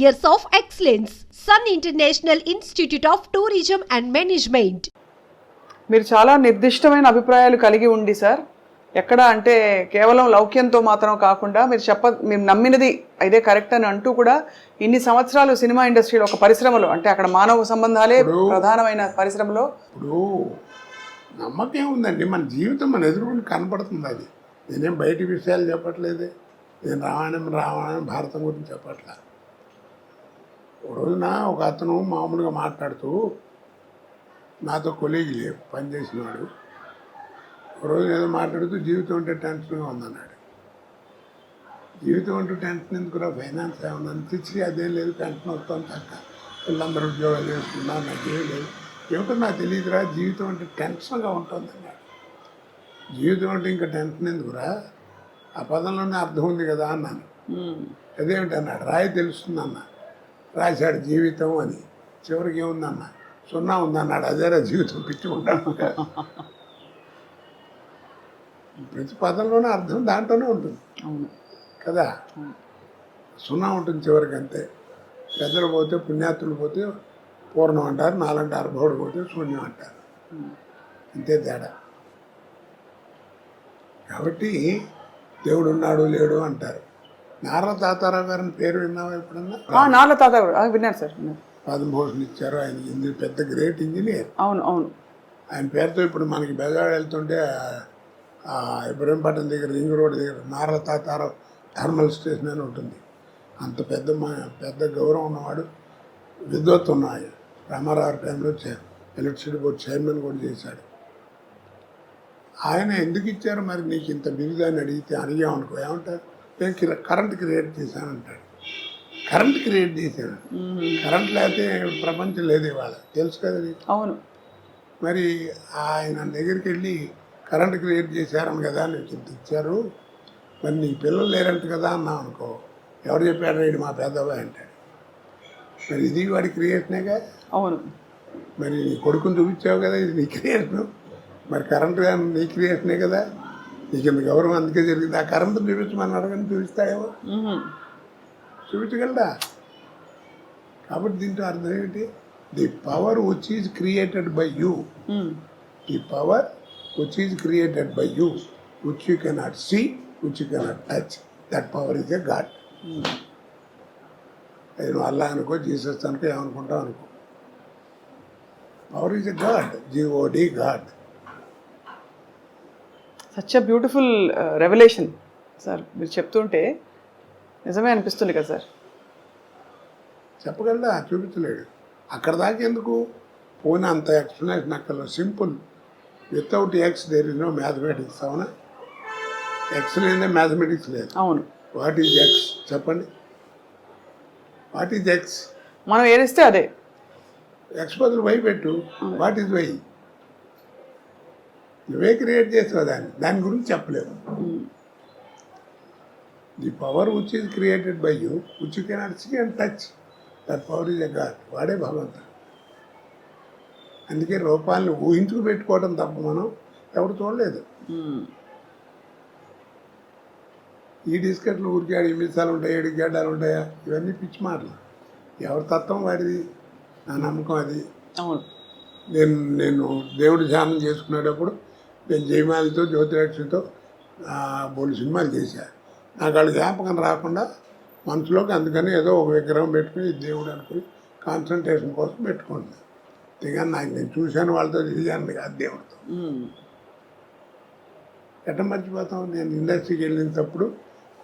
years of excellence. Sun International Institute of Tourism and Management. మీరు చాలా నిర్దిష్టమైన అభిప్రాయాలు కలిగి ఉండి సార్ ఎక్కడ అంటే కేవలం లౌక్యంతో మాత్రం కాకుండా మీరు చెప్ప మీరు నమ్మినది ఇదే కరెక్ట్ అని అంటూ కూడా ఇన్ని సంవత్సరాలు సినిమా ఇండస్ట్రీలో ఒక పరిశ్రమలో అంటే అక్కడ మానవ సంబంధాలే ప్రధానమైన పరిశ్రమలో. ఇప్పుడు నమ్మకం ఉందండి. మన జీవితం మన ఎదురుకుండా కనపడుతుంది అది. నేనేం బయటి విషయాలు చెప్పట్లేదే. నేను రామాయణం రామాయణం భారతం గురించి చెప్పట్లా. ఒక రోజున ఒక అతను మామూలుగా మాట్లాడుతూ నాతో కొలీగి లేవు పనిచేసినవాడు ఒక రోజు ఏదో మాట్లాడుతూ జీవితం అంటే టెన్షన్గా ఉందన్నాడు. జీవితం అంటూ టెన్షన్ ఎందుకురా? ఫైనాన్స్ ఏమన్నా తెచ్చి అదేం లేదు టెన్షన్ వస్తాం తక్క వీళ్ళందరూ ఉద్యోగాలు చేసుకున్నారు నాకేం లేదు. ఏమిటో నాకు తెలియదురా జీవితం అంటే టెన్షన్గా ఉంటుంది అన్నాడు జీవితం అంటే ఇంకా టెన్షన్ ఎందుకురా? ఆ పదంలోనే అర్థం ఉంది కదా అన్నాను. అదేమిటి అన్నాడు రాయి తెలుస్తుంది అన్న రాశాడు జీవితం అని. చివరికి ఏముందన్న? సున్నా ఉందన్నాడు. అదేరా జీవితం. పిచ్చి ఉంటాను ప్రతి పదంలోనే అర్థం దాంట్లోనే ఉంటుంది. అవును. కదా? సున్నా ఉంటుంది చివరికి అంతే. పెద్దలు పోతే పుణ్యాత్తులు పోతే పూర్ణం అంటారు. నాలంటారు బౌడు పోతే శూన్యం అంటారు. అంతే తేడా. కాబట్టి దేవుడు ఉన్నాడు లేడు అంటారు. నారా తాతారావు గారిని పేరు విన్నావా ఎప్పుడన్నా? ఆ, నార్ల తాత గారు. ఆ, విన్నాను సార్. పద్మభూషణ్ ఇచ్చారు. ఆయన ఇంజనీర్ పెద్ద గ్రేట్ ఇంజనీర్. అవును అవును. ఆయన పేరుతో ఇప్పుడు మనకి బెజవాడ వెళ్తుంటే ఇబ్రహీంపట్నం దగ్గర రింగ్ రోడ్ దగ్గర నారా తాతారావు థర్మల్ స్టేషన్ అని ఉంటుంది. అంత పెద్ద పెద్ద గౌరవం ఉన్నవాడు విద్వత్ ఉన్నాయి రామారావు టైంలో ఎలక్ట్రిసిటీ బోర్డు చైర్మన్ కూడా చేశాడు. ఆయన ఎందుకు ఇచ్చారు మరి నీకు ఇంత బిరుదు అని అడిగితే అడిగామనుకో ఏమంటారు? నేను కిర- కరెంట్ క్రియేట్ చేశానంటాడు. కరెంట్ క్రియేట్ చేశాను కరెంట్ లేకపోతే ప్రపంచం లేదు ఇవాళ. తెలుసు కదా అవును. మరి ఆయన దగ్గరికి వెళ్ళి కరెంట్ క్రియేట్ చేశారని కదా ఇంత ఇచ్చారు. మరి నీ పిల్లలు లేరంట కదా అన్నావు అనుకో. ఎవరు చెప్పాడు రైడు మా పెద్దబాయ్ అంటాడు. మరి ఇది వాడి క్రియేషనేగా? అవును. మరి నీ కొడుకుని చూపించావు కదా ఇది నీ క్రియేషన్. మరి కరెంట్ నీ క్రియేషనే కదా? నీకు ఇంత గౌరవం అందుకే జరిగింది. ఆ కరెంట్ చూపించమని అడగని చూపిస్తాయేమో. మ్మ్. చూపించగలరా కాబట్టి దీంట్లో అర్థం ఏమిటి? The power which is created by you. The power which is created by you which you cannot see which you cannot touch that power is a god అది నువ్వు అల్లా అనుకో జీసస్ అనుకో ఏమనుకుంటావు అనుకో. Power is a God GOD God such a beautiful revolution sir మీరు చెప్తుంటే నిజమే అనిపిస్తుంది కదా సార్ చెప్పగలరా చూపించలేడు. అక్కడ దాకా ఎందుకు? పోనీ అంత ఎక్స్ప్లెనేషన్ అక్కడ simple. Without X there is no mathematics అవునా? ఎక్స్ లేదే మ్యాథమెటిక్స్ లేదు. అవును. వాట్ ఈజ్ ఎక్స్ చెప్పండి. వాట్ ఈజ్ ఎక్స్ మనం ఏదిస్తే అదే. ఎక్స్ బదులు వై పెట్టు. వాట్ ఈజ్ వై నువ్వే క్రియేట్ చేస్తావు దాన్ని. దాని గురించి చెప్పలేవు the power which is created by you which you cannot see and touch that power is a god వాడే భగవంతుడు. అందుకే రూపాలను ఊహించుకు పెట్టుకోవడం తప్ప మనం ఎవరు చూడలేదు. ఈ డిస్కెట్లు ఊరికే ఆడ మిసాలు ఉంటాయి ఏడు గడ్డాలు ఉంటాయా? ఇవన్నీ పిచ్చి మాటలు. ఎవరి తత్వం వాడిది నా నమ్మకం అది. నేను నేను దేవుడి ధ్యానం చేసుకునేటప్పుడు నేను జయమాలితో జ్యోతిలక్ష్మితో బోలు సినిమాలు చేశాను నాకు వాళ్ళ జ్ఞాపకం రాకుండా మనసులోకి అందుకని ఏదో ఒక విగ్రహం పెట్టుకుని దేవుడు అనుకుని కాన్సన్ట్రేషన్ కోసం పెట్టుకుంటున్నాను అంతేగాని నాకు నేను చూశాను వాళ్ళతో తిరిగాను కాదు దేవుడితో. ఎట్ట మర్చిపోతాం? నేను ఇండస్ట్రీకి వెళ్ళినప్పుడు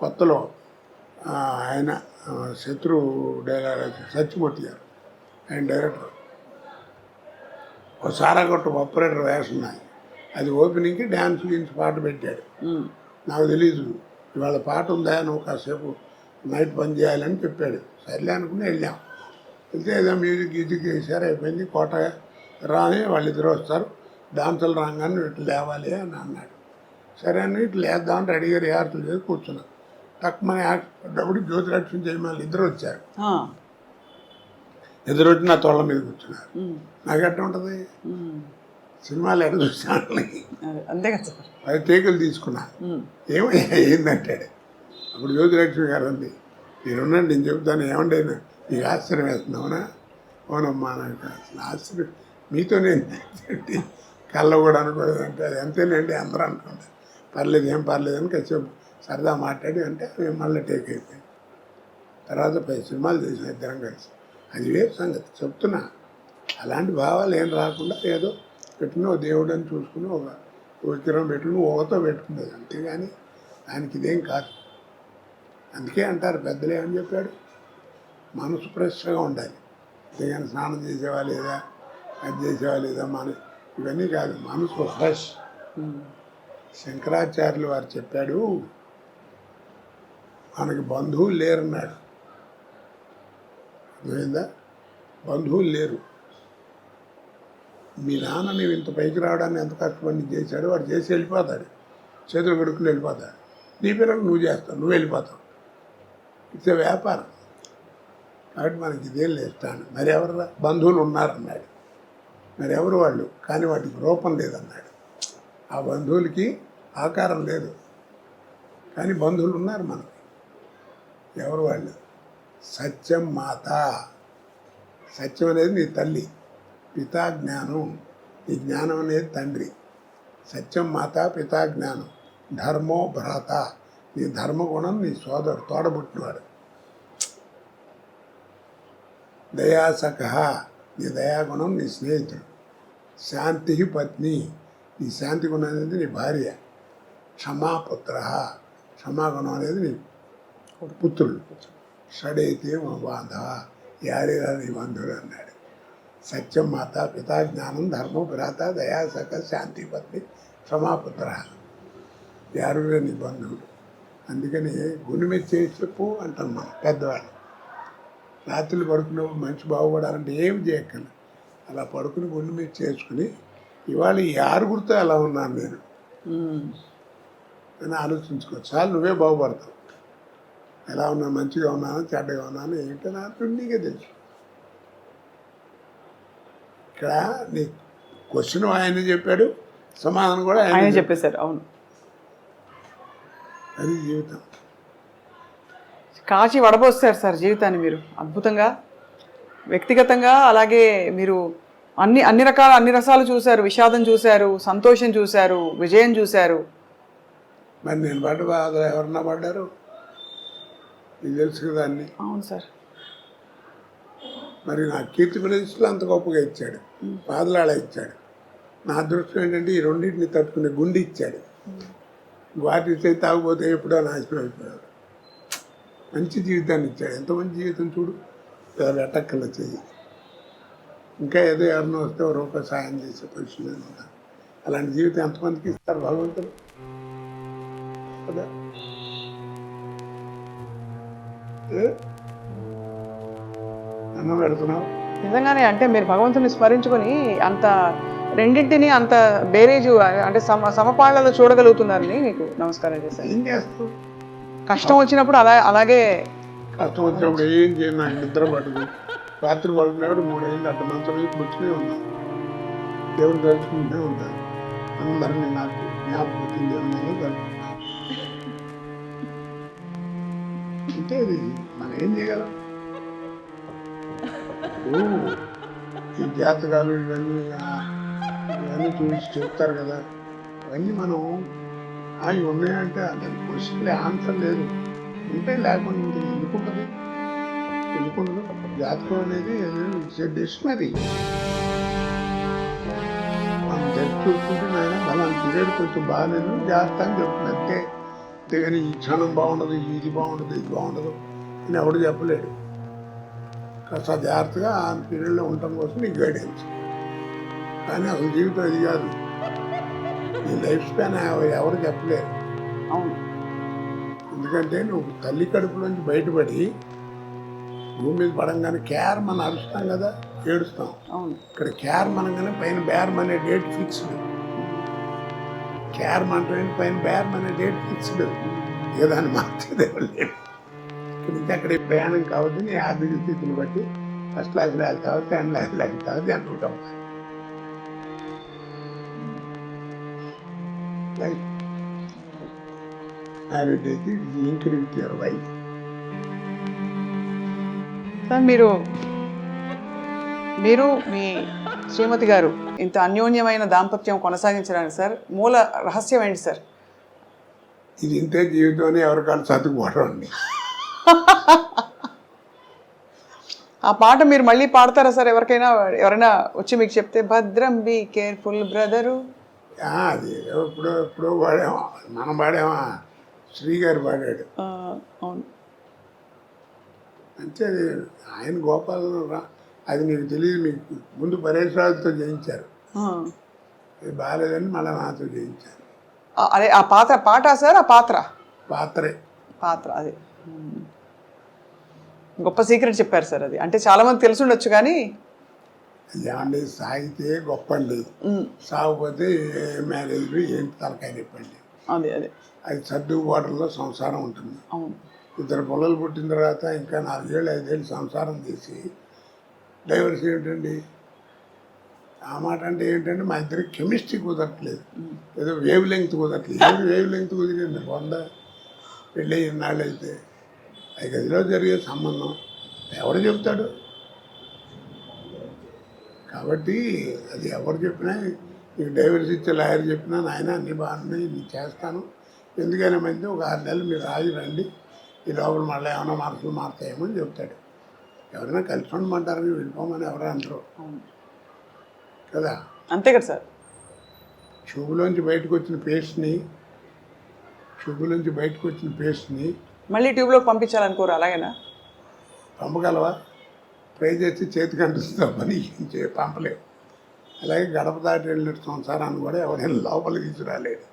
కొత్తలో ఆయన శత్రు డైరెక్టర్ సత్యమూర్తి గారు ఆయన డైరెక్టర్. ఒక సారాగొట్టు ఆపరేటర్ నాది అది ఓపెనింగ్కి డ్యాన్స్ గురించి పాట పెట్టాడు. నాకు తెలీదు. ఇవాళ పాట ఉందా నువ్వు కాసేపు నైట్ పని చేయాలని చెప్పాడు. సర్లే అనుకుని వెళ్ళాం. వెళ్తే ఏదో మ్యూజిక్ గీజిక్ వేసారు అయిపోయింది. కోట రాని వాళ్ళిద్దరు వస్తారు. డాన్సులు రాగానే ఇట్లా లేవాలి అని అన్నాడు. సరే అని ఇట్లా లేద్దామని రెడీగా రిహార్సల్ చేసి కూర్చున్నాం. తక్కువ డబ్బుడు జ్యోతిలక్ష్మి జయమాలి ఇద్దరు వచ్చారు. వచ్చి నా తోళ్ళ మీద కూర్చున్నారు. నాకు ఎట్ట ఉంటుంది. సినిమాలు ఎట్ట చూసాను అదే, అంతే కదా సార్. పది టేకులు తీసుకున్నా. మ్మ్. ఏమయ్యా ఏందంటాడు అప్పుడు జ్యోతిలక్ష్మి గారు అంది మీరున్నాడు నేను చెప్తాను ఏమండి అయినా నీకు ఆశ్చర్యం వేస్తుంది అవునా అవునమ్మా నాకు అసలు ఆశ్చర్యం మీతో నేను కళ్ళ కూడా అనుకోలేదంటే అది అంతేనండి అందరూ అనుకుంటారు పర్లేదు ఏం పర్లేదు అని కాసేపు సరదా మాట్లాడి అంటే అవి మళ్ళీ టేక్ అయిపోయింది తర్వాత పది సినిమాలు చేసిన ఇద్దరం కలిసి. అది వేరు సంగతి చెప్తున్నా. అలాంటి భావాలు ఏం రాకుండా ఏదో పెట్టిన దేవుడు అని చూసుకుని ఒక విగ్రహం పెట్టుకుని ఓతో పెట్టుకునేది. అంతేగాని ఆయనకి ఇదేం కాదు. అందుకే అంటారు పెద్దలు ఏమని చెప్పాడు? మనసు ఫ్రెష్గా ఉండాలి. అంతేగాని స్నానం చేసేవా లేదా? అది చేసేవా లేదా? మన ఇవన్నీ కాదు మనసు ఫ్రెష్. శంకరాచార్యులు వారు చెప్పాడు మనకి బంధువులు లేరన్నాడు. అర్థమైందా? బంధువులు లేరు. మీ నాన్న నువ్వు ఇంత పైకి రావడానికి ఎంత కష్టపడి చేశాడు వాడు చేసి వెళ్ళిపోతాడు. చేతులు కడుక్కుని వెళ్ళిపోతాడు. నీ పిల్లలు నువ్వు చేస్తావు నువ్వు వెళ్ళిపోతావు. ఇట్స్ వ్యాపారం. కాబట్టి మనకి ఇదేం లేస్తాను మరి ఎవరు? బంధువులు ఉన్నారన్నాడు. మరి ఎవరు వాళ్ళు? కానీ వాటికి రూపం లేదన్నాడు. ఆ బంధువులకి ఆకారం లేదు. కానీ బంధువులు ఉన్నారు మనకి. ఎవరు వాళ్ళు? సత్యం మాత. సత్యం అనేది నీ తల్లి. పితా జ్ఞానం ఈ జ్ఞానం అనేది తండ్రి. సత్యం మాత పితా జ్ఞానం ధర్మో భ్రాత. నీ ధర్మగుణం నీ సోదరు తోడబుట్టినవాడు. దయాసఖ. నీ దయాగుణం నీ స్నేహితుడు. శాంతి పత్ని. నీ శాంతి గుణం అనేది నీ భార్య. క్షమాపుత్ర. క్షమాగుణం అనేది నీ పుత్రుడు. షడైతే మా బాంధవ. యారేరా నీ బంధువుడు అన్నాడు. సత్యం మాత పితా జ్ఞానం ధర్మం భ్రాత దయాసక శాంతి పత్ని క్షమాపుత్ర. యారుగా నీ బంధువుడు అందుకని గుణమెచ్చి చేసి చెప్పు అంటాం మనం పెద్దవాళ్ళు. రాత్రులు పడుకున్నప్పుడు మంచి బాగుపడాలంటే ఏం చేయక్కర్లేదు. అలా పడుకుని గుండె మీద చేసుకుని ఇవాళ ఈ ఆరుగురితో ఎలా ఉన్నాను నేను? అని ఆలోచించుకో. చాలు నువ్వే బాగుపడతావు. ఎలా ఉన్నా మంచిగా ఉన్నాను చెడ్డగా ఉన్నాను ఏంటో నాకు నీకే తెలుసు. ఇక్కడ నీ క్వశ్చన్ ఆయన చెప్పాడు సమాధానం కూడా ఆయన చెప్పేశారు అవును. అది జీవితం. కాచి వడబోస్తారు సార్ జీవితాన్ని మీరు అద్భుతంగా. వ్యక్తిగతంగా అలాగే మీరు అన్ని అన్ని రకాల అన్ని రసాలు చూశారు విషాదం చూశారు సంతోషం చూశారు విజయం చూశారు. మరి నేను పడ్డ బాధలు ఎవరన్నా పడ్డారు? తెలుసు కదా అన్ని. అవును సార్. మరి నా కీర్తి ప్రదేశ్లో అంత గొప్పగా ఇచ్చాడు. పాదలాడ ఇచ్చాడు. నా అదృష్టం ఏంటంటే ఈ రెండింటిని తట్టుకునే గుండె ఇచ్చాడు. వాటి తాగిపోతే ఎప్పుడో నాశనం అయిపోయాడు మంచి జీవితాన్ని ఇచ్చాడు. ఎంత మంచి జీవితం చూడు. ఎవరు చెయ్యి. ఇంకా ఏదో ఎవరినో వస్తే ఒక రూపాయి సాయం చేసే పొజిషన్లో అలాంటి జీవితం ఎంతమందికి ఇస్తారు భగవంతుడు? కదా? అన్నం పెడుతున్నావు? నిజంగానే అంటే మీరు భగవంతుని స్మరించుకొని అంత రెండింటిని అంత బేరేజు అంటే సమ సమపాళ్ళలో చూడగలుగుతున్నారని మీకు నమస్కారం చేశాను. ఏం చేస్తావు? కష్టం వచ్చినప్పుడు అలా అలాగే కష్టం వచ్చినప్పుడు ఏం చేయను నాకు నిద్ర పడదు రాత్రి పడుకునేవాడు మూడేళ్ళు అట్ట మంచం మీద కూర్చునే ఉన్నాను. దేవుడు తలుచుకుంటూనే ఉన్నాను అందరినీ నాకు జ్ఞాపకం దేవుని తలుచుకుంటాను. అంటే ఇది మనం ఏం చేయగలం? ఓ, ఈ జాతకాలు ఇవన్నీ ఇవన్నీ చూసి చెప్తారు కదా. ఇవన్నీ మనం అవి ఉన్నాయంటే అతని క్వశ్చన్లే ఆన్సర్ లేదు. ఉంటే లేకుండా ఉంటుంది ఎందుకు ఎందుకు ఉండదు జాతకం అనేది డిక్షనరీ. మనం జరిపి చూసుకుంటే నాయన బలాన్ని పీరియడ్ కొంచెం బాగాలేదు జాగ్రత్త అని చెప్తుంది అంతే. అంతేగాని ఈ క్షణం బాగుండదు ఇది బాగుండదు ఇది బాగుండదు అని ఎవడు చెప్పలేడు. కాస్త జాగ్రత్తగా ఆ పీరియడ్లో ఉండటం కోసం నీకు గైడెన్స్ కానీ అసలు జీవితం ఇది కాదు. నీ లైఫ్ స్పాన్ ఎవరు చెప్పలేరు. అవును. ఎందుకంటే నువ్వు తల్లి కడుపులోంచి బయటపడి భూమి మీద పడంగానే కేర్ మనం అరుస్తాం కదా ఏడుస్తాం. అవును. ఇక్కడ కేర్ మనగానే పైన బేరం అనే డేట్ ఫిక్స్డ్ కేర్ అంటే పైన బేరం అనే డేట్ ఫిక్స్డ్ ఇక దాన్ని మార్చేదే లేదు నుంచి అక్కడ ప్రయాణం కావద్దు నీ ఆర్థిక స్థితిని బట్టి ఫస్ట్ క్లాస్లో వెళ్తావు సెకండ్ క్లాస్లో వెళ్తావు అనుకుంటాం ఇంక్రీజ్ యువర్ వైఫ్ సార్ మీరు మీరు మీ శ్రీమతి గారు ఇంత అన్యోన్యమైన దాంపత్యం కొనసాగించడానికి సార్ మూల రహస్యం ఏంటి సార్? ఇది ఇంతే జీవితం అని ఎవరికాళ్ళు చదువుకోవడం అండి. ఆ పాట మీరు మళ్ళీ పాడతారా సార్? ఎవరికైనా ఎవరైనా వచ్చి మీకు చెప్తే భద్రం బి కేర్ఫుల్ బ్రదరు అది ఎప్పుడో ఎప్పుడో పాడామా? మనం పాడామా? శ్రీ గారు పాడాడు. అవును. అంటే అది ఆయన గోపాల అది నీకు తెలియదు మీకు ముందు పరేష్ రాజుతో చేయించారు ఆ. అది బాగాలేదని మళ్ళీ నాతో చేయించారు ఆ, అదే ఆ పాత్ర పాట సార్ ఆ పాత్ర? పాత్రే. పాత్ర అదే. గొప్ప సీక్రెట్ చెప్పారు సార్ అది. అంటే చాలా మంది తెలిసి ఉండొచ్చు కానీ ఏమండి సాగితే గొప్ప అండి. సాగిపోతే ఏ మ్యారేజ్ ఏంటి తలకాయ నొప్పండి. అదే అదే. అది సర్దుబాటులో సంసారం ఉంటుంది. ఇద్దరు పిల్లలు పుట్టిన తర్వాత ఇంకా నాలుగేళ్ళు ఐదేళ్ళు సంసారం చేసి డైవర్స్ ఏమిటండి ఆ మాట అంటే ఏంటంటే మా ఇద్దరికి కెమిస్ట్రీ కుదరట్లేదు. ఏదో వేవ్ లెంగ్త్ కుదరట్లేదు. వేవ్ లెంగ్త్ కుదిరింది? వంద పెళ్ళి ఇన్నాళ్ళు అయితే అది గదిలో జరిగే సంబంధం ఎవరు చెప్తాడు? కాబట్టి అది ఎవరు చెప్పినా నీకు డైవర్స్ ఇచ్చే లాయర్ చెప్పినా నాయన అన్ని బాగున్నాయి నేను చేస్తాను. ఎందుకైనా మంది ఒక ఆరు నెలలు మీరు ఆగి రండి ఈ లోపల మళ్ళీ ఏమైనా మార్పులు మారుతాయేమో అని చెప్తాడు. ఎవరైనా కలిసి ఉండమంటారని వెళ్ళిపోమని ఎవరు అంటారు. కదా? అంతే కదా సార్. ట్యూబ్లోంచి బయటకు వచ్చిన పేస్ట్ని ట్యూబ్లోంచి బయటకు వచ్చిన పేస్ట్ని మళ్ళీ ట్యూబ్లోకి పంపించాలనుకోరు? అలాగేనా? పంపగలవా? ఫ్రై చేసి చేతికి అంటుస్తాం పని చే పంపలేవు. అలాగే గడప దాటి వెళ్ళిన సంసారాన్ని కూడా ఎవరైనా లోపలికి తీసుకురాలేడు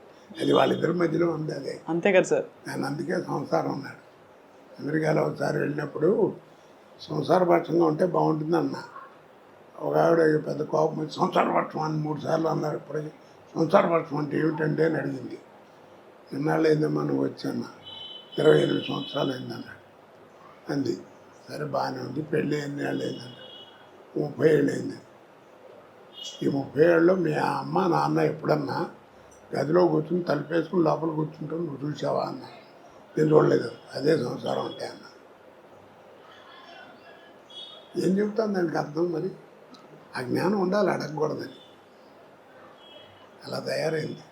అది వాళ్ళిద్దరి మధ్యలో ఉంది అదే. అంతే కదా సార్. నేను అందుకే సంసారం ఉన్నాడు అమెరికాలో ఒకసారి వెళ్ళినప్పుడు సంసారపక్షంగా ఉంటే బాగుంటుంది అన్న ఒక ఆవిడ పెద్ద కోపం వచ్చి సంసారపక్షం అని మూడు సార్లు అన్నారు. ఇప్పటికి సంసారపక్షం అంటే ఏమిటంటే అని అడిగింది. ఎన్నాళ్ళు అయిందమ్మా నువ్వు వచ్చాను ఇరవై ఎనిమిది సంవత్సరాలు అయిందన్నాడు అంది. సరే బాగానే ఉంది పెళ్ళి ఎన్ని ఏళ్ళు అయిందన్నాడు ముప్పై ఏళ్ళు అయింది ఈ ముప్పై ఏళ్ళలో మీ అమ్మ నాన్న ఎప్పుడన్నా గదిలో కూర్చుని తలుపేసుకుని లోపల కూర్చుంటాం నువ్వు చూసావా అన్న. నేను చూడలేదు. అదే సంసారం అంటే అన్న. ఏం చెబుతాను దానికి అర్థం మరి? ఆ జ్ఞానం ఉండాలి అడగకూడదని. అలా తయారైంది.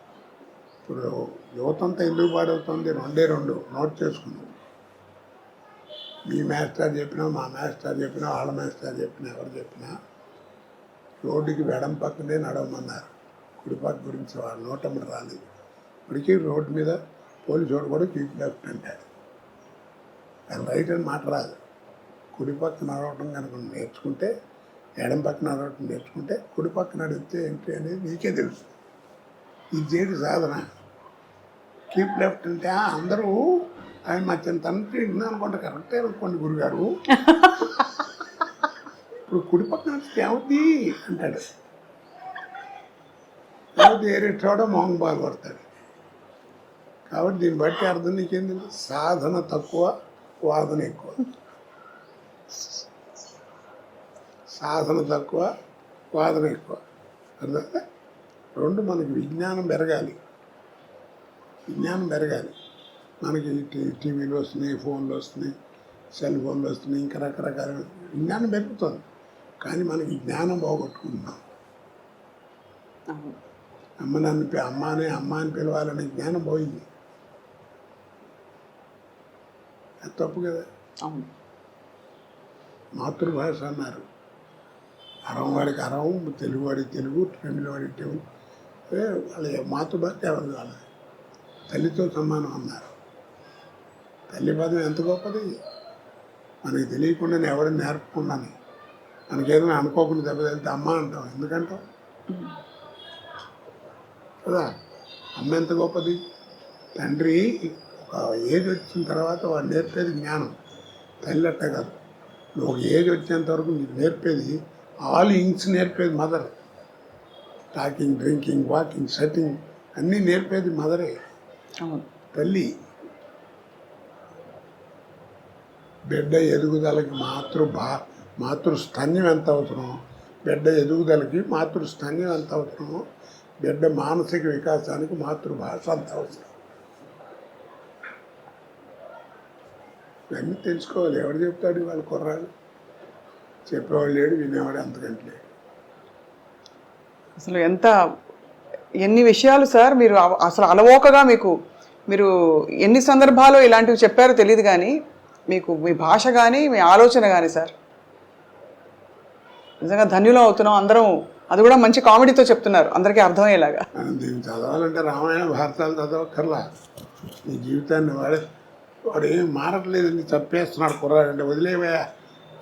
ఇప్పుడు యువతంతా ఎందుకు పాడవుతుంది. రెండే రెండు. నోట్ చేసుకున్నాం మీ మాస్టర్ చెప్పినా మా మాస్టర్ చెప్పినా వాళ్ళ మాస్టర్ చెప్పినా ఎవరు చెప్పినా రోడ్డుకి వెడం పక్కనే నడవమన్నారు. కుడిపక్క గురించి వాళ్ళు నోటమ్మడి రాలేదు. ఇప్పటికీ రోడ్డు మీద పోలీసు వాడు కూడా చీఫ్ లెఫ్ట్ అంటాడు అది రైట్ అని మాట రాదు. కుడిపక్క నడవటం కనుక నేర్చుకుంటే ఎడం పక్క నడవటం నేర్చుకుంటే కుడిపక్క నడిస్తే ఏంటి అనేది నీకే తెలుసు. ఇది చేయడం సాధన. కీప్ లెఫ్ట్ అంటే అందరూ ఆయన మా చిన్న తండ్రి విన్నా అనుకుంటే కరెక్టే అనుకోండి గురుగారు. ఇప్పుడు కుడి పక్కన నడిస్తే ఏమవుద్ది అంటాడు. ఏమవుద్ది ఏరే చోట మొహం బాగా పడతాడు కాబట్టి దీన్ని బట్టి అర్థం నీకేంది సాధన తక్కువ వాదన ఎక్కువ. సాధన తక్కువ వాదన ఎక్కువ. అర్థమైందా? రెండు మనకి విజ్ఞానం పెరగాలి. విజ్ఞానం పెరగాలి. మనకి టీవీలు వస్తున్నాయి ఫోన్లు వస్తున్నాయి సెల్ ఫోన్లు వస్తున్నాయి ఇంకా రకరకాల విజ్ఞానం పెరుగుతుంది. కానీ మనకి జ్ఞానం పోగొట్టుకుంటున్నాం. అమ్మ నన్ను అమ్మ అని అమ్మ అని పిలవాలనే జ్ఞానం పోయింది. అది తప్పు కదా. అవును. మాతృభాష అన్నారు. అరం వాడికి అరం తెలుగు వాడికి తెలుగు తమిళ వాడికి తెలుగు వాళ్ళ మాతృభాష ఎవరిది వాళ్ళది? తల్లితో సమానం అన్నారు. తల్లి పదం ఎంత గొప్పది? మనకి తెలియకుండానే ఎవరిని నేర్పకుండానే. మనకేదైనా అనుకోకుండా దెబ్బతలితే అమ్మ అంటాం ఎందుకంటాం? కదా? అమ్మ ఎంత గొప్పది? తండ్రి ఒక ఏజ్ వచ్చిన తర్వాత వాడు నేర్పేది జ్ఞానం. తల్లి అట్ట కాదు. నువ్వు ఒక ఏజ్ వచ్చేంత వరకు నీకు నేర్పేది all ఇంగ్స్ నేర్పేది mother. Talking drinking walking setting అన్నీ నేర్పేది మదరే. అవును తల్లి బిడ్డ ఎదుగుదలకి మాతృ భా మాతృస్తన్యం ఎంత అవసరమో బిడ్డ ఎదుగుదలకి మాతృస్తన్యం ఎంత అవసరమో బిడ్డ మానసిక వికాసానికి మాతృభాష అంత అవసరం. ఇవన్నీ తెలుసుకోవాలి. ఎవరు చెప్తాడు వాళ్ళ కుర్రాలు చెప్పేవాడు లేడు వినేవాడు అంతకంటే లేడు. అసలు ఎంత ఎన్ని విషయాలు సార్ మీరు అసలు అలవోకగా మీకు మీరు ఎన్ని సందర్భాల్లో ఇలాంటివి చెప్పారో తెలియదు కానీ మీకు మీ భాష కానీ మీ ఆలోచన కానీ సార్. నిజంగా ధన్యులం అవుతున్నాం అందరం. అది కూడా మంచి కామెడీతో చెప్తున్నారు. అందరికీ అర్థమయ్యేలాగా. దీన్ని చదవాలంటే రామాయణ భారతాలు చదవక్కర్లా. నీ జీవితాన్ని వాడే వాడు ఏం మారట్లేదని చంపేస్తున్నాడు కుర్రాడు అంటే వదిలేవయా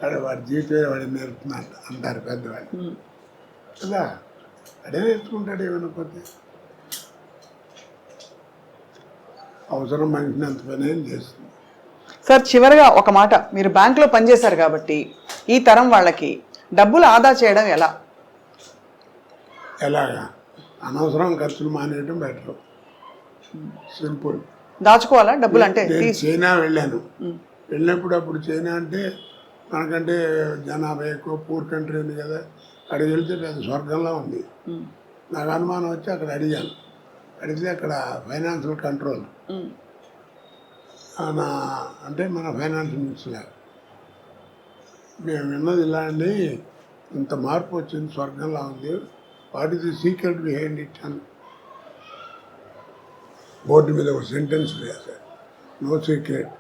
వాడు వాడి జీవితమే వాడి నేర్పుతున్నాడు అంటారు పెద్దవాళ్ళు. కదా? అడే నేర్చుకుంటాడు ఏమైనా పోతే అవసరం అంత పని చేస్తుంది. సార్ చివరిగా ఒక మాట. మీరు బ్యాంకులో పనిచేశారు కాబట్టి ఈ తరం వాళ్ళకి డబ్బులు ఆదా చేయడం ఎలా? ఎలాగా? అనవసరం ఖర్చులు మానేయడం బెటర్. సింపుల్. దాచుకోవాలా డబ్బులు అంటే? చైనా వెళ్ళాను. వెళ్ళినప్పుడు అప్పుడు చైనా అంటే మనకంటే జనాభా ఎక్కువ పూర్ కంట్రీ ఉంది కదా. అక్కడికి వెళ్తే పెద్ద స్వర్గంలో ఉంది. నాకు అనుమానం వచ్చి అక్కడ అడిగాను. అడిగితే అక్కడ ఫైనాన్షియల్ కంట్రోల్. నా అంటే మన ఫైనాన్స్ మినిస్టర్. మేము విన్నది ఇలా అండి ఇంత మార్పు వచ్చింది స్వర్గంలో ఉంది. What is the secret behind it అని బోర్డు మీద ఒక సెంటెన్స్ వేశారు no secret.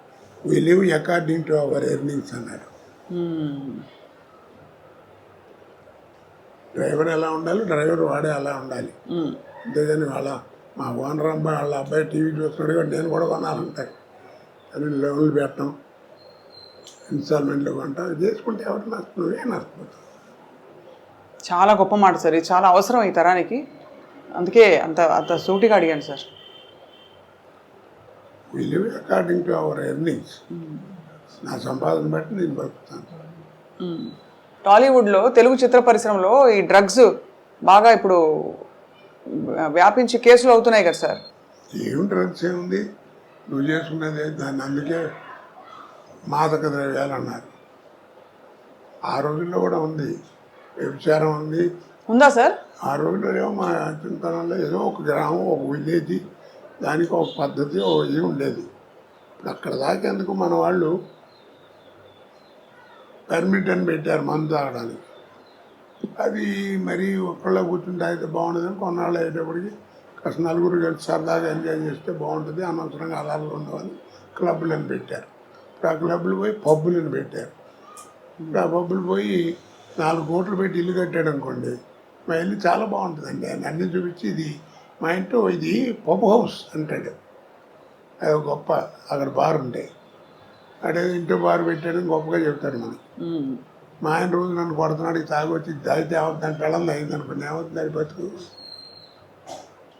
We live according to our earnings అన్నాడు ఉమ్. డ్రైవర్ ఎలా ఉండాలి? డ్రైవర్ వాడే అలా ఉండాలి. అంతేగాని వాళ్ళ మా ఓనర్ అబ్బాయి వాళ్ళ అబ్బాయి టీవీ చూస్తున్నాడు కాబట్టి నేను కూడా కొనాలంటాయి అని లోన్లు పెట్టడం ఇన్స్టాల్మెంట్లు కొంటాం. చేసుకుంటే ఎవరు నష్టం నువ్వే నష్టపోతావు. చాలా గొప్ప మాట సార్. ఇది చాలా అవసరం ఈ తరానికి. అందుకే అంత అంత సూటిగా అడిగాను sir. We live according to our earnings నా సంపాదన బట్టి నేను బతుకుతాను. టాలీవుడ్లో తెలుగు చిత్ర పరిశ్రమలో ఈ డ్రగ్స్ బాగా ఇప్పుడు వ్యాపించి కేసులు అవుతున్నాయి కదా సార్. ఏం డ్రగ్స్ ఏముంది నువ్వు చేసుకున్నదే దాన్ని అందుకే మాదక ద్రవ్యాలు అన్నారు. ఆ రోజుల్లో కూడా ఉంది. వ్యభిచారం ఉంది. ఉందా సార్? ఆ రోజుల్లో ఏమో మా చింతనంలో ఏదో ఒక గ్రామం ఒక విలేజ్ దానికి ఒక పద్ధతి ఒక ఇది ఉండేది. ఇప్పుడు అక్కడ దాకేందుకు మన వాళ్ళు పర్మిట్ అని పెట్టారు మందు తాగడానికి. అది మరి ఒక్కళ్ళ అయితే బాగుంటుంది బాగుండదని కొన్నాళ్ళు అయ్యేటప్పటికి కాస్త నలుగురు కలిసి సరదాగా ఎంజాయ్ చేస్తే బాగుంటుంది. అనవసరంగా అలాగే ఉండవని క్లబ్లను పెట్టారు. ఇప్పుడు ఆ క్లబ్లు పోయి పబ్బులను పెట్టారు. ఇప్పుడు ఆ పబ్బులు పోయి నాలుగు కోట్లు పెట్టి ఇల్లు కట్టాడు అనుకోండి మా ఇల్లు చాలా బాగుంటుందండి. ఆయన అన్ని చూపించి ఇది మా ఇంట్లో ఇది పబ్ హౌస్ అంటాడు. అది గొప్ప అక్కడ బార్ ఉంటాయి అదే ఇంట్లో బార్ పెట్టాడని గొప్పగా చెప్తాడు మనం మా ఆయన రోజు నన్ను కొడుతున్నాడు తాగి వచ్చి తాగితే ఏమవుతుంది? దాని పిల్లలు తాగింది అనుకోండి. ఏమవుతుంది అది బతుకు?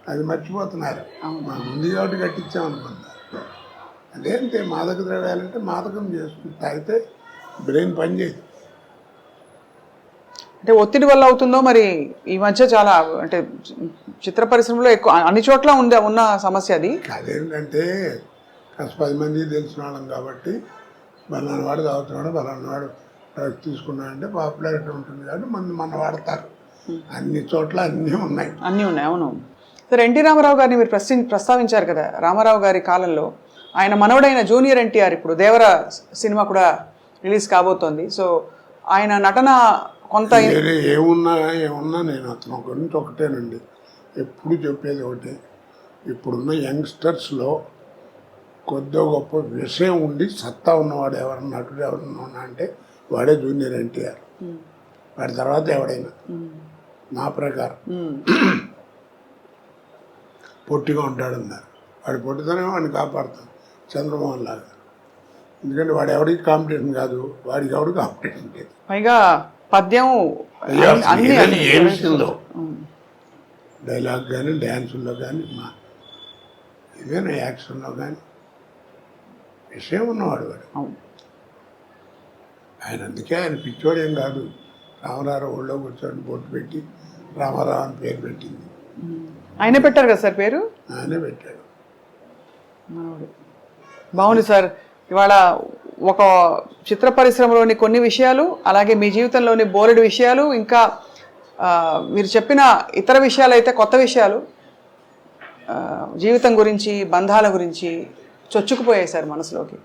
అది మర్చిపోతున్నారు. మా ముందు కాబట్టి కట్టించామనుకుంటున్నారు అదేంటే మాదక ద్రవ్యాలంటే మాదకం చేస్తుంది తాగితే బ్రెయిన్ పనిచేయదు అంటే ఒత్తిడి వల్ల అవుతుందో మరి ఈ మధ్య చాలా అంటే చిత్ర పరిశ్రమలో ఎక్కువ అన్ని చోట్ల ఉంది ఉన్న సమస్య అది. అదేంటంటే కాస్త పది మంది తెలిసిన వాళ్ళం కాబట్టి బలానా వాడు తాగుతున్నాడు బలానా వాడు డ్రగ్స్ తీసుకున్నాడంటే పాపులారిటీ ఉంటుంది కాబట్టి మన మన వాడతారు. అన్ని చోట్ల అన్నీ ఉన్నాయి. అన్నీ ఉన్నాయి అవును. సరే ఎన్టీ రామారావు గారిని మీరు ప్రశ్న ప్రస్తావించారు కదా రామారావు గారి కాలంలో. ఆయన మనవడైన జూనియర్ ఎన్టీఆర్ ఇప్పుడు దేవర సినిమా కూడా రిలీజ్ కాబోతోంది. సో ఆయన నటన కొంత ఏమున్నా ఏమున్నా నేను అతను గురించి ఒకటేనండి. ఎప్పుడు చెప్పేది ఒకటే. ఇప్పుడున్న యంగ్స్టర్స్లో కొద్దో గొప్ప విషయం ఉండి సత్తా ఉన్నవాడు ఎవరన్నా నటుడు ఎవరన్నా ఉన్నా అంటే వాడే జూనియర్ ఎన్టీఆర్. వాడి తర్వాత ఎవడైనా. నా ప్రకారం. పొట్టిగా ఉంటాడన్నారు. వాడి పొట్టితోనే వాడిని కాపాడుతాం. చంద్రమోహన్ లాగా. ఎందుకంటే వాడు ఎవడికి కాంపిటీషన్ కాదు వాడికి ఎవడు కాంపిటీషన్ లేదు. పైగా పద్యం ఏ విషయంలో డైలాగ్ కానీ డ్యాన్సుల్లో కానీ మా ఏదైనా యాక్షన్లో కానీ విషయం ఉన్నవాడు వాడు. అవును. ఆయన అందుకే ఆయన పిచ్చోడేం కాదు. రామారావు ఒళ్ళో కూర్చొని బొట్టు పెట్టి రామారావు అని పేరు పెట్టింది. ఆయనే పెట్టారు కదా సార్ పేరు? ఆయనే పెట్టాడు. బాగుంది సార్. ఇవాళ ఒక చిత్ర పరిశ్రమలోని కొన్ని విషయాలు అలాగే మీ జీవితంలోని బోలెడు విషయాలు ఇంకా మీరు చెప్పిన ఇతర విషయాలు అయితే కొత్త విషయాలు జీవితం గురించి బంధాల గురించి చొచ్చుకుపోయాయి సార్ మనసులోకి.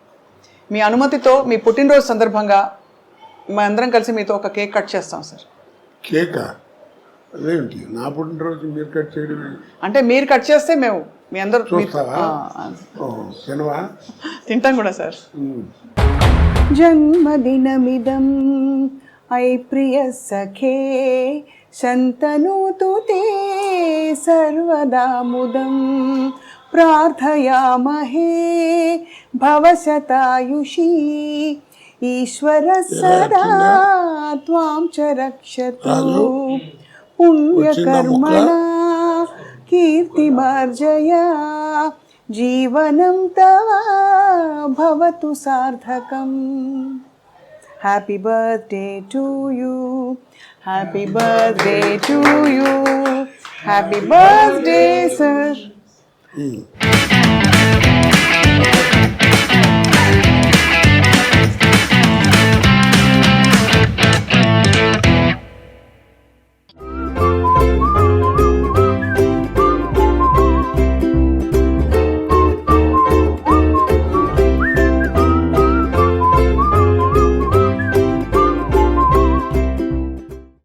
మీ అనుమతితో మీ పుట్టినరోజు సందర్భంగా మా అందరం కలిసి మీతో ఒక కేక్ కట్ చేస్తాం సార్. కేకా? అదేంటి? నా పుట్టినరోజు మీరు కట్ చేయడం? అంటే మీరు కట్ చేస్తే మేము మీ అందరూ చూస్తావా? ఆ, ఆ, ఓ తినవా? తింటాం కూడా సార్. జన్మదినమిదం ఐ ప్రియ సఖే శంతనూతు తే సర్వదా ముదం. ప్రార్థయామహే భవశతాయుషీ ఈశ్వర సదా త్వాం చ రక్షతు రాజు, పుణ్యకర్మణ కీర్తిమార్జయ జీవనం తవ భవతు సార్థకం happy birthday to you happy birthday to you happy birthday sir um.